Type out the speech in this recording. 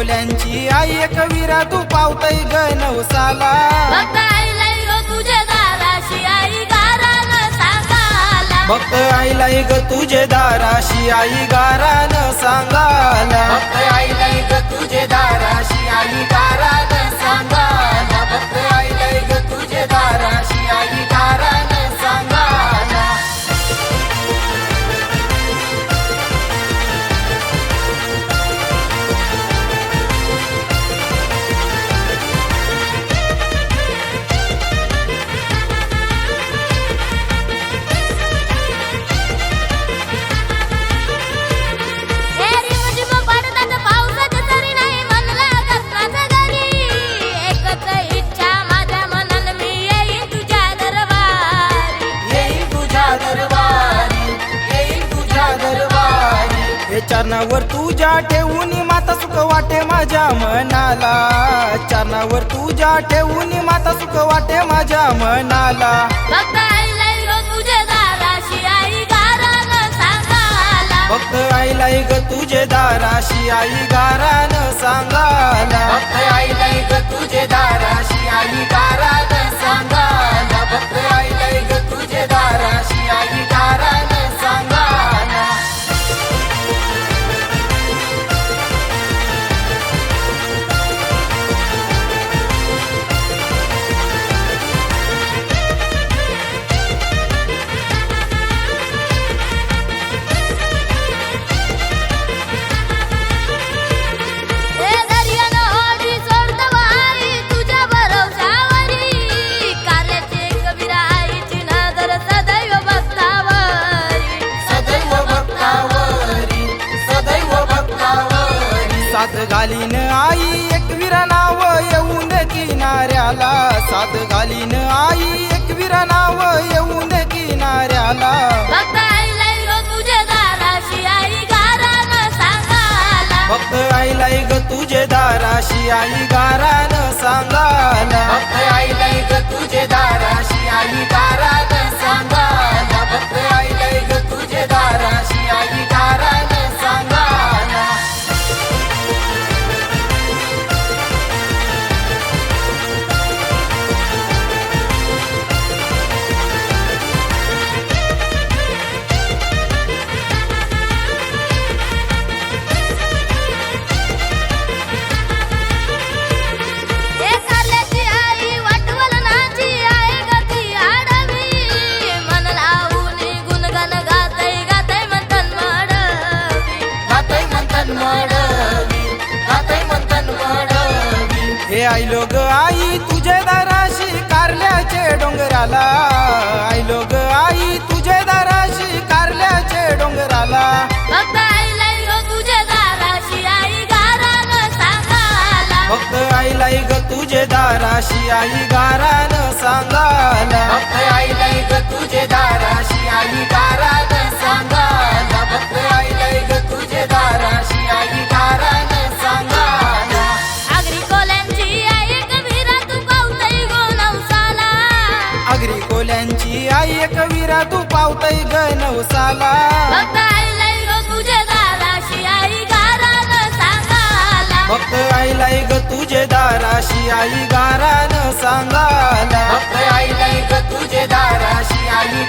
एक विरा तू पावतय ग नवसाला. आई भक्त आईलाई ग तुझे दाराशी आई गारान सांगाला भक्त आईलाई ग तुझे दाराशी चरणावर तुझ्या ठेवून माता सुख वाटे माझ्या मनाला. चरणावर तुझ्या ठेवून माता सुख वाटे माझ्या मनाला. भक्त आईलाई ग तुझे दाराशी आई गारान सांगाला भक्त आईलाई ग तुझे दाराशी आई गारान सांगाला भक्त घालीन आई एकवीर नाव येऊन किनाऱ्याला. सात घालीन आई एकवीर नाव येऊन किनाऱ्याला. फक्त आईलाई ग तुझ्या दाराशी आई गारान सांगाला. भक्त आईलाई ग तुझे दाराशी आई गारान सांगाला. भक्त आईलाई ग तुझे दाराशी मडवी हे आईलो ग आई तुझे दाराशी कारल्याचे डोंगराला. आईलो ग आई तुझे दाराशी कारल्याचे डोंगराला. फक्त आईलाई ग तुझ्या दाराशी आई गारान सांगाला भक्त आईलाई ग तुझे दाराशी आई गारान सांगाला भक्त आईलाई ग तुझे दाराशी आई कोल्यांची आई एक विरा तू पावतय ग नवसाला. फक्त आईलाई ग तुझ्या दाराशी आई गारान सांगाला भक्त आईलाई ग तुझे दाराशी आई